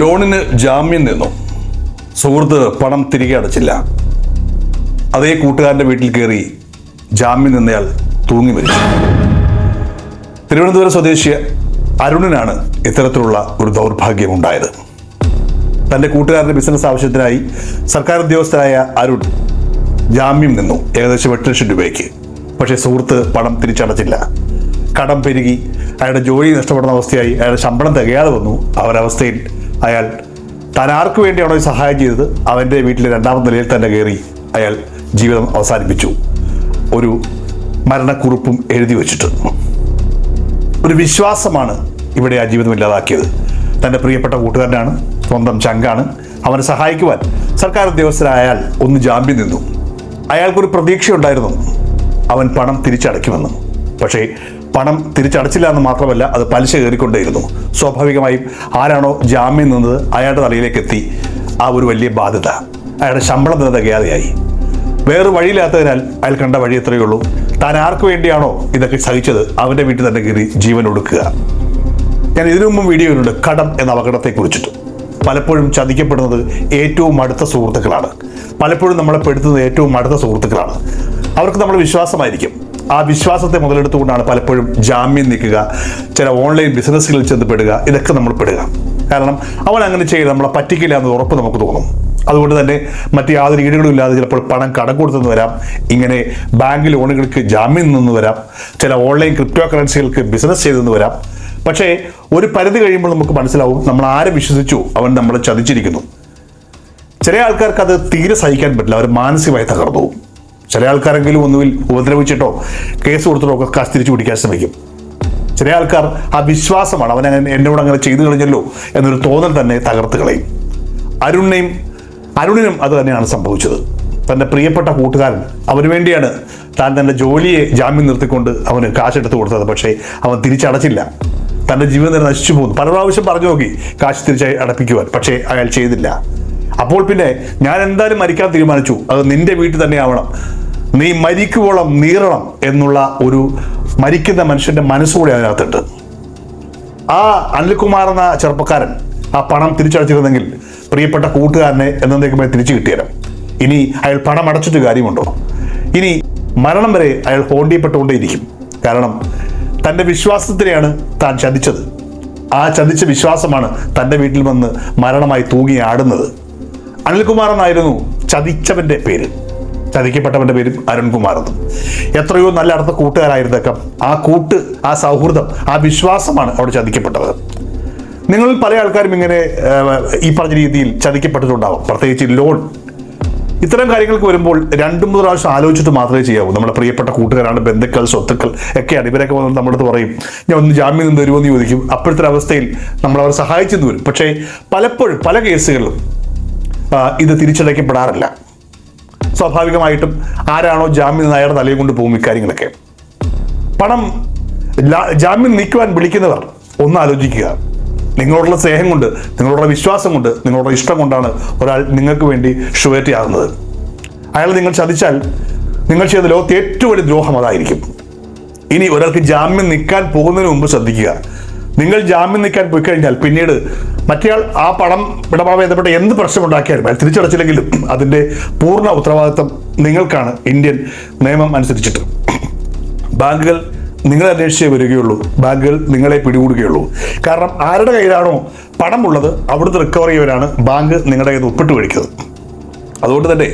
ലോണിന് ജാമ്യം നിന്നു. സുഹൃത്ത് പണം തിരികെ അടച്ചില്ല. അതേ കൂട്ടുകാരന്റെ വീട്ടിൽ കയറി ജാമ്യം നിന്നയാൾ തൂങ്ങി മരിച്ചു. തിരുവനന്തപുരം സ്വദേശി അരുണിനാണ് ഇത്തരത്തിലുള്ള ഒരു ദൗർഭാഗ്യം ഉണ്ടായത് തന്റെ കൂട്ടുകാരന്റെ ബിസിനസ് ആവശ്യത്തിനായി സർക്കാർ ഉദ്യോഗസ്ഥനായ അരുൺ ജാമ്യം നിന്നു ഏകദേശം എട്ട് ലക്ഷം രൂപയ്ക്ക്. പക്ഷേ സുഹൃത്ത് പണം തിരിച്ചടച്ചില്ല. കടം പെരുകി അയാളുടെ ജോലി നഷ്ടപ്പെടുന്ന അവസ്ഥയായി അയാളുടെ ശമ്പളം തികയാതെ വന്നു. അവരവസ്ഥയിൽ അയാൾ താൻ ആർക്കു വേണ്ടിയാണോ സഹായം ചെയ്തത്? അവന്റെ വീട്ടിലെ രണ്ടാമത്തെ നിലയിൽ തന്നെ കയറി അയാൾ ജീവിതം അവസാനിപ്പിച്ചു. ഒരു മരണക്കുറിപ്പും എഴുതി വച്ചിട്ട് ഒരു വിശ്വാസമാണ് ഇവിടെ ആ ജീവിതം ഇല്ലാതാക്കിയത്. തന്റെ പ്രിയപ്പെട്ട കൂട്ടുകാരനാണ് സ്വന്തം ചങ്കാണ്. അവനെ സഹായിക്കുവാൻ സർക്കാർ ഉദ്യോഗസ്ഥരായാൽ ഒന്ന് ജാമ്യം നിന്നു. അയാൾക്കൊരു പ്രതീക്ഷയുണ്ടായിരുന്നു. അവൻ പണം തിരിച്ചടയ്ക്കുമെന്ന്. പക്ഷേ പണം തിരിച്ചടച്ചില്ല എന്ന് മാത്രമല്ല അത് പലിശ കയറിക്കൊണ്ടേയിരുന്നു. സ്വാഭാവികമായും ആരാണോ ജാമ്യം നിന്നത് അയാളുടെ തലയിലേക്ക് എത്തി ആ ഒരു വലിയ ബാധ്യത. അയാളുടെ ശമ്പളം നിന്ന് തികയാതെയായി. വേറെ വഴിയില്ലാത്തതിനാൽ അയാൾ കണ്ട വഴി എത്രയേ ഉള്ളൂ താൻ ആർക്ക് വേണ്ടിയാണോ ഇതൊക്കെ സഹിച്ചത്? അവന്റെ വീട്ടിൽ തന്നെ കയറി ജീവൻ ഒടുക്കുക. ഞാൻ ഇതിനു മുമ്പ് വീഡിയോയിലുണ്ട് കടം എന്ന അപകടത്തെ കുറിച്ചിട്ട് പലപ്പോഴും ചതിക്കപ്പെടുന്നത് ഏറ്റവും അടുത്ത സുഹൃത്തുക്കളാണ്. പലപ്പോഴും നമ്മളെ പെടുത്തുന്നത് ഏറ്റവും അടുത്ത സുഹൃത്തുക്കളാണ്. അവർക്ക് നമ്മൾ വിശ്വാസമായിരിക്കും. ആ വിശ്വാസത്തെ മുതലെടുത്തുകൊണ്ടാണ് പലപ്പോഴും ജാമ്യം നിൽക്കുക ചില ഓൺലൈൻ ബിസിനസ്സുകളിൽ ചെന്ന് പെടുക ഇതൊക്കെ നമ്മൾ പെടുക. കാരണം അവൻ അങ്ങനെ ചെയ്ത് നമ്മളെ പറ്റിക്കില്ല എന്ന് ഉറപ്പ് നമുക്ക് തോന്നും. അതുകൊണ്ട് തന്നെ മറ്റ് യാതൊരു ഈടുകളും ഇല്ലാതെ ചിലപ്പോൾ പണം കടം കൊടുത്തെന്ന് വരാം. ഇങ്ങനെ ബാങ്ക് ലോണുകൾക്ക് ജാമ്യം നിന്ന് വരാം. ചില ഓൺലൈൻ ക്രിപ്റ്റോ കറൻസികൾക്ക് ബിസിനസ് ചെയ്തെന്ന് വരാം. പക്ഷേ ഒരു പരിധി കഴിയുമ്പോൾ നമുക്ക് മനസ്സിലാവും നമ്മൾ ആരെ വിശ്വസിച്ചു? അവൻ നമ്മളെ ചതിച്ചിരിക്കുന്നു. ചില ആൾക്കാർക്ക് അത് തീരെ സഹിക്കാൻ പറ്റില്ല. അവർ മാനസികമായി തകർന്നു ചില ആൾക്കാരെങ്കിലും ഒന്നുകിൽ ഉപദ്രവിച്ചിട്ടോ കേസ് കൊടുത്തിട്ടോ ഒക്കെ കാശ് തിരിച്ചു പിടിക്കാൻ ശ്രമിക്കും. ചില ആൾക്കാർ ആ വിശ്വാസമാണ് അവൻ അങ്ങനെ എന്നോട് അങ്ങനെ ചെയ്തു കഴിഞ്ഞല്ലോ എന്നൊരു തോന്നൽ തന്നെ തകർത്ത് കളയും. അരുണിനെയും അരുണിനും അത് തന്നെയാണ് സംഭവിച്ചത്. തന്റെ പ്രിയപ്പെട്ട കൂട്ടുകാരൻ അവന് വേണ്ടിയാണ് താൻ തന്റെ ജോലിയെ ജാമ്യം നിർത്തിക്കൊണ്ട് അവന് കാശെടുത്ത് കൊടുത്തത് പക്ഷേ അവൻ തിരിച്ചടച്ചില്ല. തന്റെ ജീവിതം തന്നെ നശിച്ചു പോകുന്നു. പല പ്രാവശ്യം പറഞ്ഞു നോക്കി കാശ് തിരിച്ച് അടപ്പിക്കുവാൻ പക്ഷേ അയാൾ ചെയ്തില്ല. അപ്പോൾ പിന്നെ ഞാൻ എന്തായാലും മരിക്കാൻ തീരുമാനിച്ചു. അത് നിന്റെ വീട്ടിൽ തന്നെ ആവണം നീ മരിക്കുവോളം നീറണം എന്നുള്ള ഒരു മരിക്കുന്ന മനുഷ്യന്റെ മനസ്സുകൂടി അതിനകത്തുണ്ട്. ആ അനിൽകുമാർ എന്ന ചെറുപ്പക്കാരൻ ആ പണം തിരിച്ചടച്ചിരുന്നെങ്കിൽ പ്രിയപ്പെട്ട കൂട്ടുകാരനെ എന്നേക്കുമായി തിരിച്ചു കിട്ടിയാലും ഇനി അയാൾ പണം അടച്ചിട്ട് കാര്യമുണ്ടോ? ഇനി മരണം വരെ അയാൾ ഹോണ്ടിയപ്പെട്ടുകൊണ്ടേയിരിക്കും കാരണം തന്റെ വിശ്വാസത്തിനെയാണ് താൻ ചതിച്ചത്. ആ ചതിച്ച വിശ്വാസമാണ് തന്റെ വീട്ടിൽ വന്ന് മരണമായി തൂങ്ങി ആടുന്നത്. അനിൽകുമാർ എന്നായിരുന്നു ചതിച്ചവന്റെ പേര്. ചതിക്കപ്പെട്ടവന്റെ പേര് അരുൺകുമാർ എന്നും എത്രയോ നല്ല അടുത്ത കൂട്ടുകാരായിരുന്നേക്കാം. ആ കൂട്ട് ആ സൗഹൃദം ആ വിശ്വാസമാണ് അവിടെ ചതിക്കപ്പെട്ടത്. നിങ്ങൾ പല ആൾക്കാരും ഇങ്ങനെ ഈ പറഞ്ഞ രീതിയിൽ ചതിക്കപ്പെട്ടിട്ടുണ്ടാവും. പ്രത്യേകിച്ച് ലോൺ. ഇത്തരം കാര്യങ്ങൾക്ക് വരുമ്പോൾ രണ്ടു മൂന്ന് പ്രാവശ്യം ആലോചിച്ചിട്ട് മാത്രമേ ചെയ്യാവൂ. നമ്മുടെ പ്രിയപ്പെട്ട കൂട്ടുകാരാണ് ബന്ധുക്കൾ സ്വത്തുക്കൾ ഒക്കെയാണ്. ഇവരൊക്കെ വന്ന് നമ്മുടെ അടുത്ത് പറയും ഞാൻ ഒന്ന് ജാമ്യം നിന്ന് തരുമോ എന്ന് ചോദിക്കും. അപ്പോഴത്തെ അവസ്ഥയിൽ നമ്മൾ അവരെ സഹായിച്ചെന്ന് വരും. പക്ഷേ പലപ്പോഴും പല കേസുകളിലും ഇത് തിരിച്ചടയ്ക്കപ്പെടാറില്ല. സ്വാഭാവികമായിട്ടും ആരാണോ ജാമ്യം നായർ തലയും കൊണ്ട് പോകും ഇക്കാര്യങ്ങളൊക്കെ. പണം ജാമ്യം നീക്കുവാൻ വിളിക്കുന്നവർ ഒന്ന് ആലോചിക്കുക. നിങ്ങളോടുള്ള സ്നേഹം കൊണ്ട് നിങ്ങളോടുള്ള വിശ്വാസം കൊണ്ട് നിങ്ങളോടുള്ള ഇഷ്ടം കൊണ്ടാണ് ഒരാൾ നിങ്ങൾക്ക് വേണ്ടി ഷുവേറ്റി ആകുന്നത് അയാൾ നിങ്ങൾ ചതിച്ചാൽ നിങ്ങൾ ചെയ്ത ലോകത്ത് ഏറ്റവും വലിയ ദ്രോഹം അതായിരിക്കും. ഇനി ഒരാൾക്ക് ജാമ്യം നിൽക്കാൻ പോകുന്നതിന് മുമ്പ് ശ്രദ്ധിക്കുക. നിങ്ങൾ ജാമ്യം നിൽക്കാൻ പോയി കഴിഞ്ഞാൽ പിന്നീട് മറ്റേയാൾ ആ പണം ഇടപാട് ബന്ധപ്പെട്ട എന്ത് പ്രശ്നമുണ്ടാക്കിയാലും അയാൾ തിരിച്ചടച്ചില്ലെങ്കിലും അതിന്റെ പൂർണ ഉത്തരവാദിത്വം നിങ്ങൾക്കാണ് ഇന്ത്യൻ നിയമം അനുസരിച്ചിട്ട്. ബാങ്കുകൾ നിങ്ങളെ അന്വേഷിച്ചേ വരികയുള്ളൂ. ബാങ്കുകൾ നിങ്ങളെ പിടികൂടുകയുള്ളൂ. കാരണം ആരുടെ കയ്യിലാണോ പണമുള്ളത് അവിടുത്തെ റിക്കവർ ചെയ്യവരാണ് ബാങ്ക് നിങ്ങളുടെ കയ്യിൽ ഒപ്പിട്ട് മേടിക്കുന്നത്. അതുകൊണ്ട് തന്നെ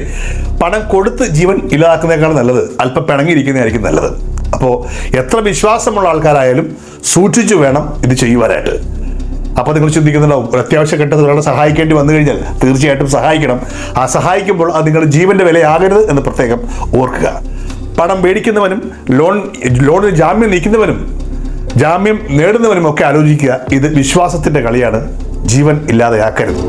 പണം കൊടുത്ത് ജീവൻ ഇല്ലാതാക്കുന്നതിനേക്കാൾ നല്ലത് അല്പം പിണങ്ങിയിരിക്കുന്നതായിരിക്കും നല്ലത്. അപ്പോൾ എത്ര വിശ്വാസമുള്ള ആൾക്കാരായാലും സൂക്ഷിച്ചു വേണം ഇത് ചെയ്യുവാനായിട്ട്. അപ്പോൾ നിങ്ങൾ ചിന്തിക്കുന്നുണ്ടാവും ഒരു അത്യാവശ്യ ഘട്ടത്തിൽ ഒരാളെ സഹായിക്കേണ്ടി വന്നു കഴിഞ്ഞാൽ തീർച്ചയായിട്ടും സഹായിക്കണം. ആ സഹായിക്കുമ്പോൾ അത് നിങ്ങളുടെ ജീവന്റെ വിലയാകരുത് എന്ന് പ്രത്യേകം ഓർക്കുക. പണം മേടിക്കുന്നവനും ലോൺ ലോണിന് ജാമ്യം നീക്കുന്നവനും ജാമ്യം നേടുന്നവനും ഒക്കെ ആലോചിക്കുക ഇത് വിശ്വാസത്തിന്റെ കളിയാണ്. ജീവൻ ഇല്ലാതെയാക്കരുത്.